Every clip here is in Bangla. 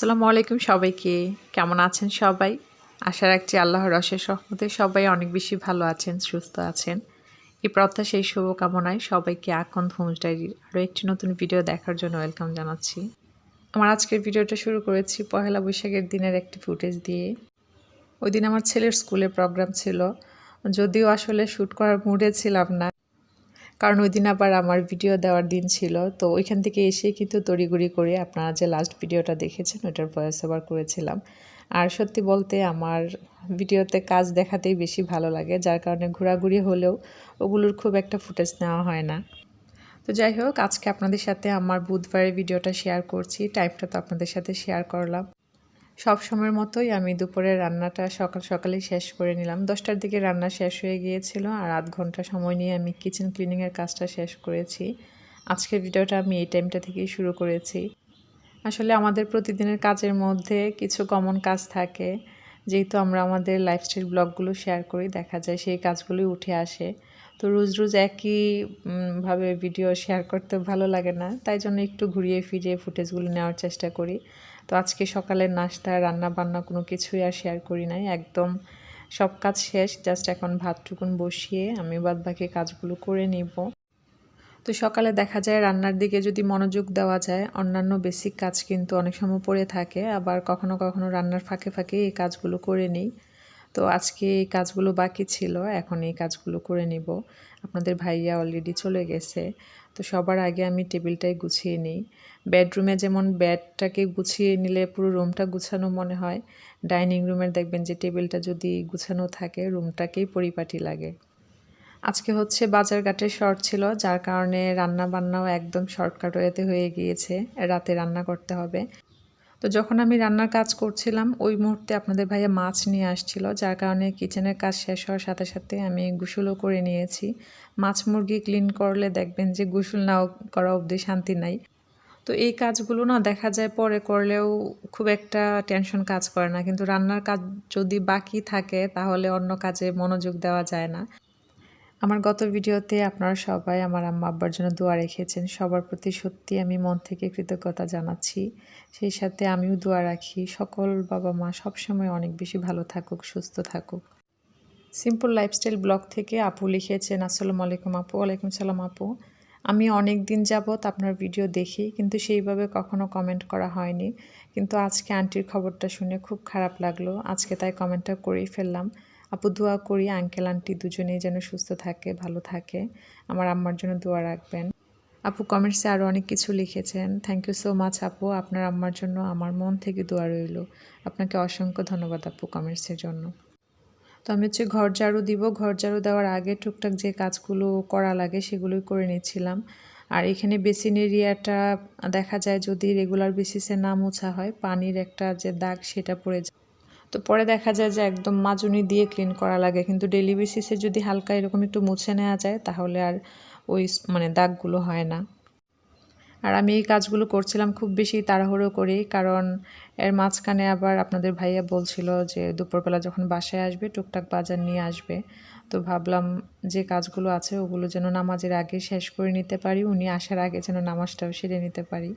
আসসালামু আলাইকুম সবাইকে। কেমন আছেন সবাই? আশা রাখছি আল্লাহর রসের সহমতে সবাই অনেক বেশি ভালো আছেন, সুস্থ আছেন। এই প্রত্যাশা এই শুভকামনায় সবাইকে এখন হোমস ডায়েরির আরও একটি নতুন ভিডিও দেখার জন্য ওয়েলকাম জানাচ্ছি। আমার আজকের ভিডিওটা শুরু করেছি পহেলা বৈশাখের দিনের একটি ফুটেজ দিয়ে। ওই দিন আমার ছেলের স্কুলে প্রোগ্রাম ছিল। যদিও আসলে শ্যুট করার মুডে ছিলাম না। কারণ ওই দিন আবার আমার ভিডিও দেওয়ার দিন ছিল। তো ওইখান থেকে এসে কিন্তু তড়িগুড়ি করে আপনারা যে লাস্ট ভিডিওটা দেখেছেন, ওইটার ভয়েস ওভার করেছিলাম। আর সত্যি বলতে আমার ভিডিওতে কাজ দেখাতেই বেশি ভালো লাগে, যার কারণে ঘোরাঘুরি হলেও ওগুলোর খুব একটা ফুটেজ নেওয়া হয় না। তো যাই হোক, আজকে আপনাদের সাথে আমার বুধবারের ভিডিওটা শেয়ার করছি টাইমটা তো আপনাদের সাথে শেয়ার করলাম। সব সময়ের মতোই আমি দুপুরের রান্নাটা সকাল সকালেই শেষ করে নিলাম। দশটার দিকে রান্না শেষ হয়ে গিয়েছিল আর আধ ঘণ্টা সময় নিয়ে আমি কিচেন ক্লিনিংয়ের কাজটা শেষ করেছি। আজকের ভিডিওটা আমি এই টাইমটা থেকেই শুরু করেছি। আসলে আমাদের প্রতিদিনের কাজের মধ্যে কিছু কমন কাজ থাকে। যেহেতু আমরা আমাদের লাইফস্টাইল ব্লগগুলো শেয়ার করি, দেখা যায় সেই কাজগুলোই উঠে আসে। তো রোজ রোজ একইভাবে ভিডিও শেয়ার করতে ভালো লাগে না। তাই জন্য একটু ঘুরিয়ে ফিরিয়ে ফুটেজগুলো নেওয়ার চেষ্টা করি। তো আজকে সকালের নাস্তা রান্না বান্না কোনো কিছুই আর শেয়ার করি নাই। একদম সব কাজ শেষ জাস্ট এখন ভাতটুকুন বসিয়ে আমি বাদবাকি কাজগুলো করে নিব। তো সকালে দেখা যায় রান্নার দিকে যদি মনোযোগ দেওয়া যায়, অন্যান্য বেসিক কাজ কিন্তু অনেক সময় পড়ে থাকে, আবার কখনো কখনো রান্নার ফাঁকে ফাঁকে এই কাজগুলো করে নিই। তো আজকে এই কাজগুলো বাকি ছিল, এখন এই কাজগুলো করে নিব। আপনাদের ভাইয়া অলরেডি চলে গেছে, তো সবার আগে আমি টেবিলটাই গুছিয়ে নিই। বেডরুমে যেমন বেডটাকে গুছিয়ে নিলে পুরো রুমটা গুছানো মনে হয়, ডাইনিং রুমের দেখবেন যে টেবিলটা যদি গুছানো থাকে, রুমটাকেই পরিপাটি লাগে। আজকে হচ্ছে বাজারঘাটের শর্ট ছিল, যার কারণে রান্না বান্নাও একদম শর্টকাট ওয়েতে হয়ে গিয়েছে, রাতে রান্না করতে হবে। তো যখন আমি রান্নার কাজ করছিলাম, ওই মুহূর্তে আপনাদের ভাইয়া মাছ নিয়ে আসছিল, যার কারণে কিচেনের কাজ শেষ হওয়ার সাথে সাথে আমি গোসলও করে নিয়েছি। মাছ মুরগি ক্লিন করলে দেখবেন যে গোসল নাও করা অবধি শান্তি নাই। তো এই কাজগুলো না দেখা যায় পরে করলেও খুব একটা টেনশন কাজ করে না। কিন্তু রান্নার কাজ যদি বাকি থাকে, তাহলে অন্য কাজে মনোযোগ দেওয়া যায় না। আমার গত ভিডিওতে আপনারা সবাই আমার আম্মা আব্বার জন্য দোয়া রেখেছেন। সবার প্রতি সত্যি আমি মন থেকে কৃতজ্ঞতা জানাচ্ছি। সেই সাথে আমিও দোয়া রাখি। সকল বাবা মা সবসময় অনেক বেশি ভালো থাকুক, সুস্থ থাকুক। সিম্পল লাইফস্টাইল ব্লগ থেকে আপু লিখেছেন, আসসালামু আলাইকুম আপু। ওয়ালাইকুম সালাম আপু। আমি অনেক দিন যাবৎ আপনার ভিডিও দেখি, কিন্তু সেইভাবে কখনো কমেন্ট করা হয়নি। কিন্তু আজকে আন্টির খবরটা শুনে খুব খারাপ লাগল। আজকে তাই কমেন্টটা করেই ফেললাম। আপু দোয়া করি আঙ্কেল আন্টি দুজনেই যেন সুস্থ থাকে, ভালো থাকে। আমার আম্মার জন্য দোয়া রাখবেন। আপু কমেন্টসে আরও অনেক কিছু লিখেছেন। থ্যাংক ইউ সো মাচ আপু। আপনার আম্মার জন্য আমার মন থেকে দোয়া রইল। আপনাকে অসংখ্য ধন্যবাদ আপু কমেন্টসের জন্য। তো আমি হচ্ছে ঘর ঝাড়ু দিব। ঘর ঝাড়ু দেওয়ার আগে টুকটাক যে কাজগুলো করা লাগে সেগুলোই করে নিচ্ছিলাম। আর এখানে বেসিন এরিয়াটা দেখা যায় যদি রেগুলার বেসিসে না মোছা হয়, পানির একটা যে দাগ সেটা পড়ে যায়। তো পরে দেখা যায় যে একদম মাজুনি দিয়ে ক্লিন করা লাগে। কিন্তু ডেলি বেসিসে যদি হালকা এরকম একটু মুছে নেওয়া যায়, তাহলে আর ওই মানে দাগগুলো হয় না। আর আমি এই কাজগুলো করছিলাম খুব বেশি তাড়াহুড়ো করি কারণ এর মাঝখানে আবার আপনাদের ভাইয়া বলছিল যে দুপুরবেলা যখন বাসায় আসবে, টুকটাক বাজার নিয়ে আসবে। তো ভাবলাম যে কাজগুলো আছে, ওগুলো যেন নামাজের আগে শেষ করে নিতে পারি, উনি আসার আগে যেন নামাজটাও সেরে নিতে পারি।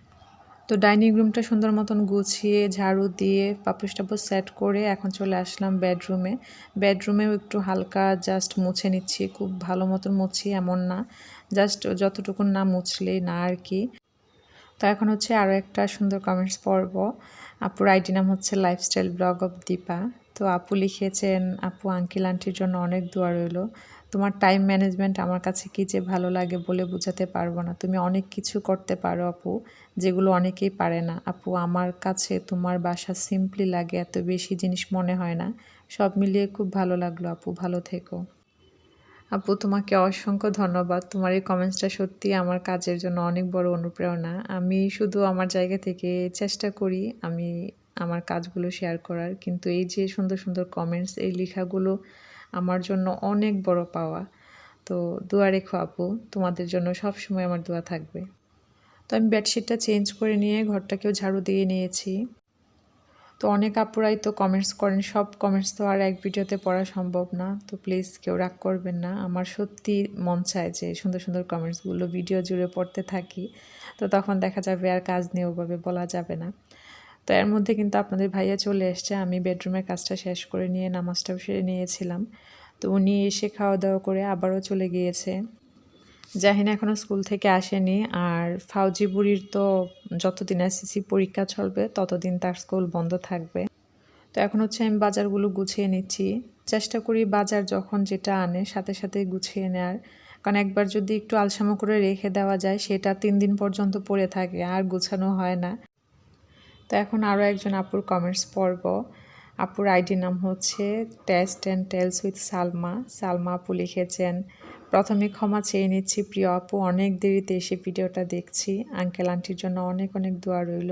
তো ডাইনিং রুমটা সুন্দর মতন গুছিয়ে, ঝাড়ু দিয়ে পাপুস টাপুস সেট করে এখন চলে আসলাম বেডরুমে বেডরুমেও একটু হালকা জাস্ট মুছে নিচ্ছি, খুব ভালো মতন মুছি এমন না। জাস্ট যতটুকুন না মুছলেই না আর কি। তো এখন হচ্ছে আরও একটা সুন্দর কমেন্টস পড়ব। আপুর আইডি নাম হচ্ছে লাইফস্টাইল ব্লগ অফ দীপা তো আপু লিখেছেন, আপু আঙ্কিল আন্টির জন্য অনেক দোয়া রইল। তোমার টাইম ম্যানেজমেন্ট আমার কাছে কী যে ভালো লাগে বলে বোঝাতে পারব না। তুমি অনেক কিছু করতে পারো আপু, যেগুলো অনেকেই পারে না। আপু, আমার কাছে তোমার বাসা সিম্পলি লাগে, এত বেশি জিনিস মনে হয় না। সব মিলিয়ে খুব ভালো লাগল আপু, ভালো থেকো। আপু, তোমাকে অসংখ্য ধন্যবাদ। তোমার এই কমেন্টসটা সত্যি আমার কাজের জন্য অনেক বড় অনুপ্রেরণা। আমি শুধু আমার জায়গা থেকে চেষ্টা করি আমি আমার কাজগুলো শেয়ার করার। কিন্তু এই যে সুন্দর সুন্দর কমেন্টস এই লেখাগুলো আমার জন্য অনেক বড় পাওয়া। তো দোয়া রেখো আপু, তোমাদের জন্য সব সময় আমার দোয়া থাকবে। তো আমি বেডশিটটা চেঞ্জ করে নিয়ে ঘরটাকেও ঝাড়ু দিয়ে নিয়েছি। তো অনেক আপুরাই তো কমেন্টস করেন, সব কমেন্টস তো আর এক ভিডিওতে পড়া সম্ভব না। তো প্লিজ কেউ রাগ করবেন না। আমার সত্যি মন চায় যে সুন্দর সুন্দর কমেন্টসগুলো ভিডিও জুড়ে পড়তে থাকি। তো তখন দেখা যাবে আর কাজ নিয়ে ওভাবে বলা যাবে না। তো এর মধ্যে কিন্তু আপনাদের ভাইয়া চলে এসছে। আমি বেডরুমের কাজটা শেষ করে নিয়ে নামাজটাও সেরে নিয়েছিলাম। তো উনি এসে খাওয়া দাওয়া করে আবারও চলে গিয়েছে। জাহিন এখনও স্কুল থেকে আসেনি আর ফাউজি বুড়ির তো যতদিন এসএসসি পরীক্ষা চলবে ততদিন তার স্কুল বন্ধ থাকবে। তো এখন হচ্ছে আমি বাজারগুলো গুছিয়ে নিচ্ছি। চেষ্টা করি বাজার যখন যেটা আনে সাথে সাথে গুছিয়ে নেওয়ার কারণ একবার যদি একটু আলসামো করে রেখে দেওয়া যায় সেটা তিন দিন পর্যন্ত পড়ে থাকে আর গুছানো হয় না। তো এখন আরও একজন আপুর কমেন্টস পড়ব। আপুর আইডি নাম হচ্ছে taste and tales with Salma. Salma আপু লিখেছেন, প্রথমে ক্ষমা চেয়ে নিচ্ছি প্রিয় আপু, অনেক দেরিতে এসে ভিডিওটা দেখছি। আঙ্কেল আন্টির জন্য অনেক অনেক দোয়া রইল।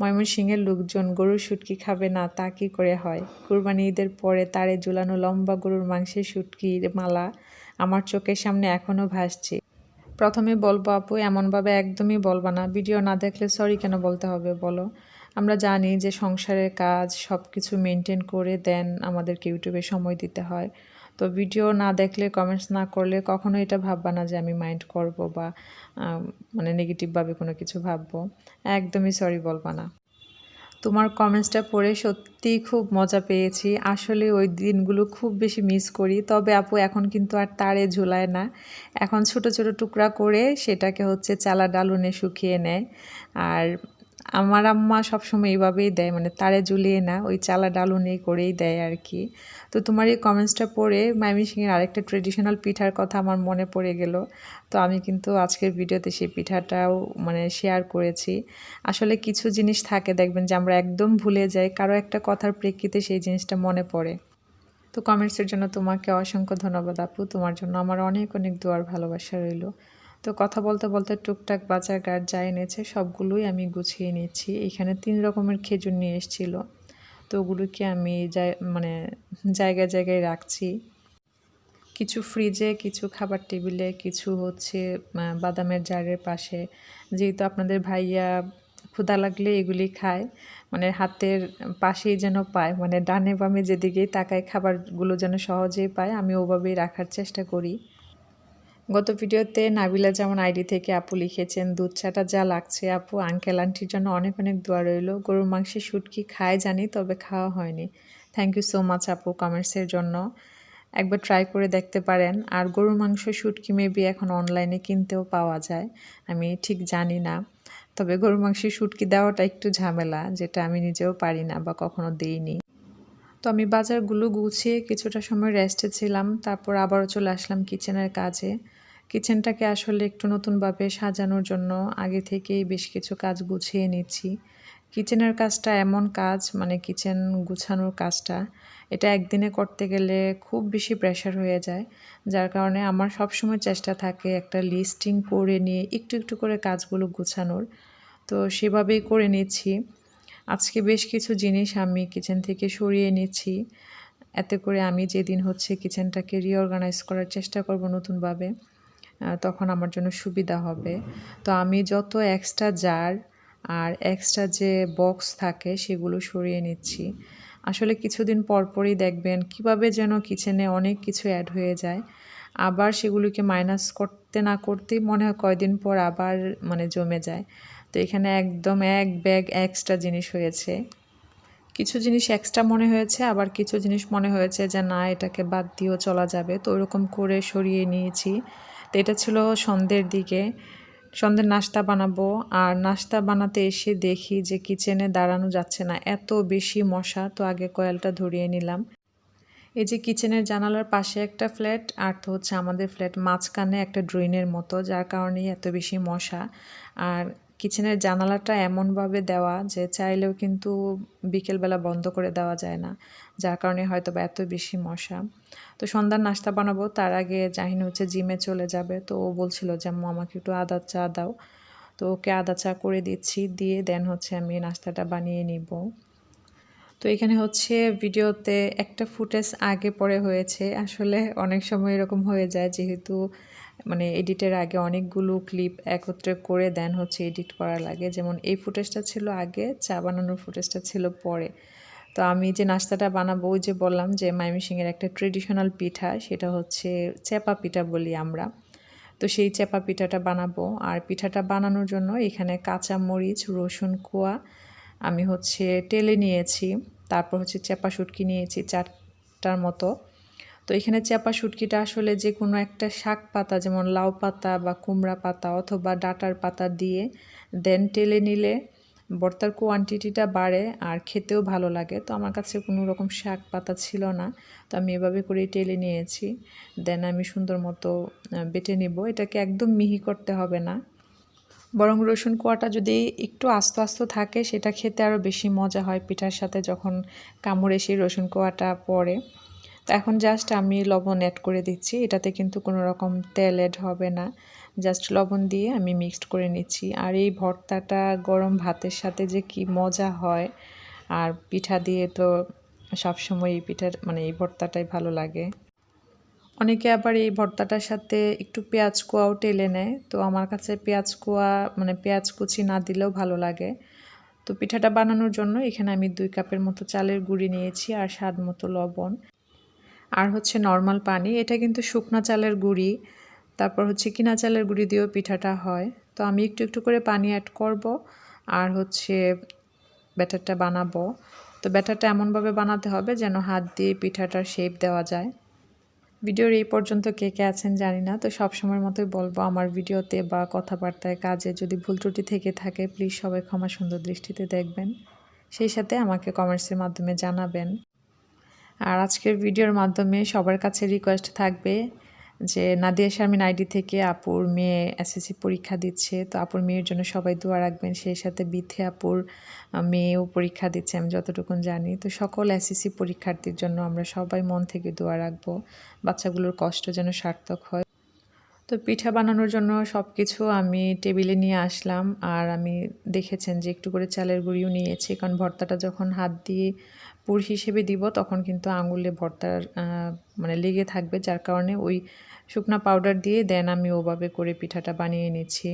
ময়মনসিংহের লোকজন গরুর শুটকি খাবে না, তা কী করে হয়? কুরবানি ঈদের পরে তারে ঝুলানো লম্বা গরুর মাংসের শুটকির মালা আমার চোখের সামনে এখনও ভাসছে। প্রথমে বলব আপু, এমনভাবে একদমই বলবা না। ভিডিও না দেখলে সরি কেন বলতে হবে বলো? আমরা জানি যে সংসারের কাজ সব কিছু মেনটেন করে দেন আমাদেরকে ইউটিউবে সময় দিতে হয়। তো ভিডিও না দেখলে কমেন্টস না করলে কখনো এটা ভাববা না যে আমি মাইন্ড করব বা মানে নেগেটিভভাবে কোনো কিছু ভাববো। একদমই সরি বলবা না। তোমার কমেন্টসটা পড়ে সত্যিই খুব মজা পেয়েছি। আসলে ওই দিনগুলো খুব বেশি মিস করি। তবে আপু, এখন কিন্তু আর তারে ঝুলায় না। এখন ছোট ছোট টুকরা করে সেটাকে হচ্ছে চালা ডালুনে শুকিয়ে নেয়। আর আমার আম্মা সবসময় এইভাবেই দেয় মানে তারে ঝুলিয়ে না, ওই চালা ডালুনি করেই দেয় আর কি। তো তোমার এই কমেন্টসটা পড়ে সিংয়ের আরেকটা ট্রেডিশনাল পিঠার কথা আমার মনে পড়ে গেল। তো আমি কিন্তু আজকের ভিডিওতে সেই পিঠাটাও মানে শেয়ার করেছি। আসলে কিছু জিনিস থাকে, দেখবেন যে আমরা একদম ভুলে যাই, কারও একটা কথার প্রেক্ষিতে সেই জিনিসটা মনে পড়ে। তো কমেন্টসের জন্য তোমাকে অসংখ্য ধন্যবাদ আপু। তোমার জন্য আমার অনেক অনেক দোয়ার ভালোবাসা রইল। তো কথা বলতে বলতে টুকটাক বাজার গাছ যা এনেছে সবগুলোই আমি গুছিয়ে নিচ্ছি। এখানে তিন রকমের খেজুর নিয়ে এসেছিল। তো ওগুলোকে আমি মানে জায়গায় জায়গায় রাখছি। কিছু ফ্রিজে কিছু খাবার টেবিলে কিছু হচ্ছে বাদামের জারের পাশে। যেহেতু আপনাদের ভাইয়া ক্ষুদা লাগলে এগুলি খায় মানে হাতের পাশেই যেন পায় মানে ডানে বামে যেদিকেই তাকায়, খাবারগুলো যেন সহজেই পায়, আমি ওভাবেই রাখার চেষ্টা করি। গত ভিডিওতে নাবিলা যেমন আইডি থেকে আপু লিখেছেন, দুধ চাটা যা লাগছে আপু আঙ্কেল আন্টির জন্য অনেক অনেক দোয়া রইল। গরুর মাংসের শুটকি খায় জানি, তবে খাওয়া হয়নি। থ্যাংক ইউ সো মাচ আপু কমেন্টসের জন্য। একবার ট্রাই করে দেখতে পারেন। আর গরুর মাংস শুটকি মেবি এখন অনলাইনে কিনতেও পাওয়া যায়। আমি ঠিক জানি না। তবে গরুর মাংসের শুটকি দেওয়াটা একটু ঝামেলা, যেটা আমি নিজেও পারি না বা কখনো দিইনি। তো আমি বাজারগুলো গুছিয়ে কিছুটা সময় রেস্টে ছিলাম। তারপর আবারও চলে আসলাম কিচেনের কাজে। কিচেনটাকে আসলে একটু নতুনভাবে সাজানোর জন্য আগে থেকেই বেশ কিছু কাজ গুছিয়ে নিচ্ছি। কিচেনের কাজটা এমন কাজ মানে কিচেন গুছানোর কাজটা, এটা একদিনে করতে গেলে খুব বেশি প্রেশার হয়ে যায়। যার কারণে আমার সবসময় চেষ্টা থাকে একটা লিস্টিং করে নিয়ে একটু একটু করে কাজগুলো গুছানোর। তো সেভাবেই করে নিচ্ছি। আজকে বেশ কিছু জিনিস আমি কিচেন থেকে সরিয়ে নিচ্ছি। এতে করে আমি যেদিন হচ্ছে কিচেনটাকে রিঅর্গানাইজ করার চেষ্টা করব নতুনভাবে। তখন আমার জন্য সুবিধা হবে। তো আমি যত এক্সট্রা জার আর এক্সট্রা যে বক্স থাকে সেগুলো সরিয়ে নিচ্ছি। আসলে কিছুদিন পরপরই দেখবেন কীভাবে যেন কিচেনে অনেক কিছু অ্যাড হয়ে যায়। আবার সেগুলিকে মাইনাস করতে না করতেই মনে হয় কয়দিন পর আবার মানে জমে যায়। তো এখানে একদম এক ব্যাগ এক্সট্রা জিনিস হয়েছে। কিছু জিনিস এক্সট্রা মনে হয়েছে, আবার কিছু জিনিস মনে হয়েছে যে না, এটাকে বাদ দিয়েও চলা যাবে। তো ওরকম করে সরিয়ে নিয়েছি। তো এটা ছিল সন্ধ্যের দিকে। সন্ধ্যের নাস্তা বানাবো। আর নাস্তা বানাতে এসে দেখি যে কিচেনে দাঁড়ানো যাচ্ছে না। এত বেশি মশা। তো আগে কয়েলটা ধরিয়ে নিলাম। এই যে কিচেনের জানালার পাশে একটা ফ্ল্যাট আর তো হচ্ছে আমাদের ফ্ল্যাট মাঝখানে একটা ড্রেনের মতো, যার কারণেই এত বেশি মশা। আর কিচেনের জানালাটা এমনভাবে দেওয়া যে চাইলেও কিন্তু বিকেলবেলা বন্ধ করে দেওয়া যায় না, যার কারণে হয়তো বা এত বেশি মশা। তো সন্ধ্যার নাস্তা বানাবো, তার আগে জাহিন হচ্ছে জিমে চলে যাবে, তো ও বলছিল যে, আম্মু, আমাকে একটু আদা চা দাও। তো ওকে আদা চা করে দিচ্ছি, দিয়ে দেন হচ্ছে আমি নাস্তাটা বানিয়ে নিব। তো এখানে হচ্ছে ভিডিওতে একটা ফুটেজ আগে পরে হয়েছে। আসলে অনেক সময় এরকম হয়ে যায়, যেহেতু মানে এডিটের আগে অনেকগুলো ক্লিপ একত্রে করে দেন হচ্ছে এডিট করা লাগে। যেমন এই ফুটেজটা ছিল আগে, চা বানানোর ফুটেজটা ছিল পরে। তো আমি যে নাস্তাটা বানাবো, ওই যে বললাম যে মাইমিসিংয়ের একটা ট্রেডিশনাল পিঠা, সেটা হচ্ছে চেপা পিঠা বলি আমরা। তো সেই চেপা পিঠাটা বানাবো। আর পিঠাটা বানানোর জন্য এখানে কাঁচা মরিচ রসুন কোয়া আমি হচ্ছে টেলে নিয়েছি, তারপর হচ্ছে চেপা শুটকি নিয়েছি চারটার মতো। তো এখানে চেপা শুটকিটা আসলে যে কোনো একটা শাক পাতা, যেমন লাউ পাতা বা কুমড়া পাতা অথবা ডাটার পাতা দিয়ে দেন টেলে নিলে ভর্তার কোয়ান্টিটিটা বাড়ে আর খেতেও ভালো লাগে। তো আমার কাছে কোনো রকম শাক পাতা ছিল না, তো আমি এভাবে করেই টেলে নিয়েছি। দেন আমি সুন্দর মতো বেটে নিব। এটাকে একদম মিহি করতে হবে না। বরং রসুন কোয়াটা যদি একটু আস্ত আস্ত থাকে, সেটা খেতে আরও বেশি মজা হয় পিঠার সাথে যখন কামড়ে সেই রসুন কোয়াটা পড়ে। তো এখন জাস্ট আমি লবণ অ্যাড করে দিচ্ছি, এটাতে কিন্তু কোনো রকম তেল অ্যাড হবে না। জাস্ট লবণ দিয়ে আমি মিক্সড করে নিচ্ছি। আর এই ভর্তাটা গরম ভাতের সাথে যে কি মজা হয়, আর পিঠা দিয়ে তো সবসময় এই পিঠার মানে এই ভর্তাটাই ভালো লাগে। অনেকে আবার এই ভর্তাটার সাথে একটু পেঁয়াজ কোয়াও টেলে নেয়। তো আমার কাছে পেঁয়াজ কোয়া মানে পেঁয়াজ কুচি না দিলেও ভালো লাগে। তো পিঠাটা বানানোর জন্য এখানে আমি দুই কাপের মতো চালের গুঁড়ি নিয়েছি আর স্বাদ মতো লবণ। আর হচ্ছে নর্মাল পানি, এটা কিন্তু শুকনো চালের গুঁড়ি। তারপর হচ্ছে কিনা চালের গুঁড়ি দিয়েও পিঠাটা হয়। তো আমি একটু একটু করে পানি অ্যাড করব আর হচ্ছে ব্যাটারটা বানাবো। তো ব্যাটারটা এমনভাবে বানাতে হবে যেন হাত দিয়ে পিঠাটার শেপ দেওয়া যায়। ভিডিওর এই পর্যন্ত কে কে আছেন জানি না, তো সব সময়ের মতোই বলব আমার ভিডিওতে বা কথাবার্তায় কাজে যদি ভুল ত্রুটি থেকে থাকে প্লিজ সবাই ক্ষমা সুন্দর দৃষ্টিতে দেখবেন। সেই সাথে আমাকে কমেন্টসের মাধ্যমে জানাবেন। আর আজকের ভিডিওর মাধ্যমে সবার কাছে রিকোয়েস্ট থাকবে যে নাদিয়া শারমিন আইডি থেকে আপুর মেয়ে এসএসসি পরীক্ষা দিচ্ছে, তো আপুর মেয়ের জন্য সবাই দোয়া রাখবেন। সেই সাথে বিথে আপুর মেয়েও পরীক্ষা দিচ্ছে, আমি যতটুকুন জানি। তো সকল এসএসসি পরীক্ষার্থীর জন্য আমরা সবাই মন থেকে দোয়া রাখব, বাচ্চাগুলোর কষ্ট যেন সার্থক হয়। তো পিঠা বানানোর জন্য সব কিছু আমি টেবিলে নিয়ে আসলাম, আর আমি দেখেছেন যে একটু করে চালের গুঁড়িও নিয়েছি, কারণ ভর্তাটা যখন হাত দিয়ে পুর হিসেবে দিব, তখন কিন্তু আঙুলে ভর্তার মানে লেগে থাকবে। যার কারণে ওই শুকনা পাউডার দিয়ে দেন আমি ওভাবে করে পিঠাটা বানিয়ে নিচ্ছি।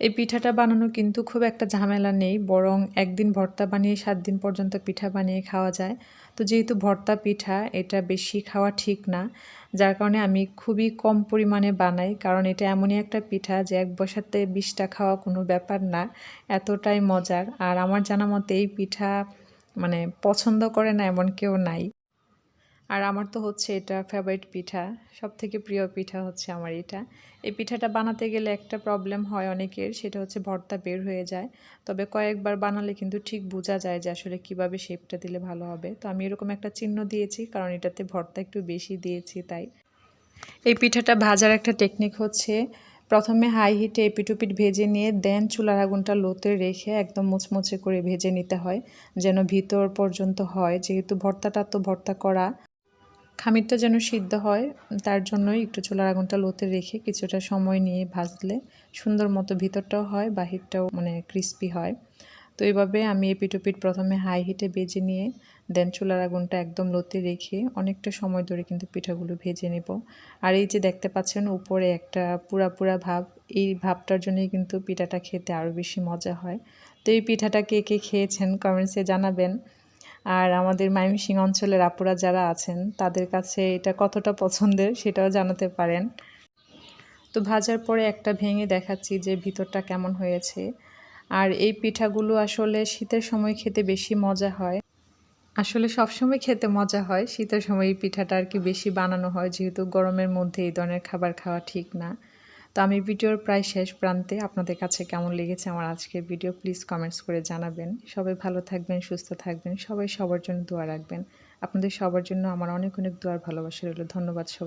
এই পিঠাটা বানানো কিন্তু খুব একটা ঝামেলা নেই, বরং একদিন ভর্তা বানিয়ে সাত দিন পর্যন্ত পিঠা বানিয়ে খাওয়া যায়। তো যেহেতু ভর্তা পিঠা, এটা বেশি খাওয়া ঠিক না, যার কারণে আমি খুবই কম পরিমাণে বানাই, কারণ এটা এমনই একটা পিঠা যে এক বসাতে বিষটা খাওয়া কোনো ব্যাপার না, এতটাই মজার। আর আমার জানা মতে এই পিঠা মানে পছন্দ করে না এমন কেউ নাই। আর আমার তো হচ্ছে এটা ফেভারিট পিঠা। সব থেকে প্রিয় পিঠা হচ্ছে আমার এটা। এই পিঠাটা বানাতে গেলে একটা প্রবলেম হয় অনেকের, সেটা হচ্ছে ভর্তা বের হয়ে যায়। তবে কয়েকবার বানালে কিন্তু ঠিক বোঝা যায় যে আসলে কীভাবে শেপটা দিলে ভালো হবে। তো আমি এরকম একটা চিহ্ন দিয়েছি, কারণ এটাতে ভর্তা একটু বেশি দিয়েছি তাই। এই পিঠাটা ভাজার একটা টেকনিক হচ্ছে প্রথমে হাই হিটে এপিটুপিট ভেজে নিয়ে, দেন চুলার আগুনটা লোতে রেখে একদম মুচমুচে করে ভেজে নিতে হয়, যেন ভিতর পর্যন্ত হয়। যেহেতু ভর্তাটা তো ভর্তা করা, খামিরটা যেন সিদ্ধ হয়, তার জন্যই একটু চুলার আগুনটা লোতে রেখে কিছুটা সময় নিয়ে ভাজলে সুন্দর মতো ভিতরটাও হয়, বাহিরটাও মানে ক্রিস্পি হয়। তো এইভাবে আমি এপিটোপিট প্রথমে হাই হিটে ভেজে নিয়ে দেন চুলার আগুনটা একদম লোতে রেখে অনেকটা সময় ধরে কিন্তু পিঠাগুলো ভেজে নেব। আর এই যে দেখতে পাচ্ছেন উপরে একটা পুরা পুরা ভাব, এই ভাবটার জন্যই কিন্তু পিঠাটা খেতে আরও বেশি মজা হয়। তো এই পিঠাটা কে কে খেয়েছেন কমেন্টসে জানাবেন। আর আমাদের মাইমিসিং অঞ্চলের আপুরা যারা আছেন, তাদের কাছে এটা কতটা পছন্দের সেটাও জানাতে পারেন। তো ভাজার পরে একটা ভেঙে দেখাচ্ছি যে ভিতরটা কেমন হয়েছে। আর এই পিঠাগুলো আসলে শীতের সময় খেতে বেশি মজা হয়। আসলে সবসময় খেতে মজা হয়। শীতের সময় এই পিঠাটা আর কি বেশি বানানো হয়, যেহেতু গরমের মধ্যে এই ধরনের খাবার খাওয়া ঠিক না। তো আমি ভিডিওর প্রায় শেষ প্রান্তে আপনাদের কাছে কেমন লেগেছে আমার আজকের ভিডিও প্লিজ কমেন্টস করে জানাবেন। সবাই ভালো থাকবেন, সুস্থ থাকবেন, সবাই সবার জন্য দোয়া রাখবেন। আপনাদের সবার জন্য আমার অনেক অনেক দোয়ার ভালোবাসা রইল। ধন্যবাদ সবাই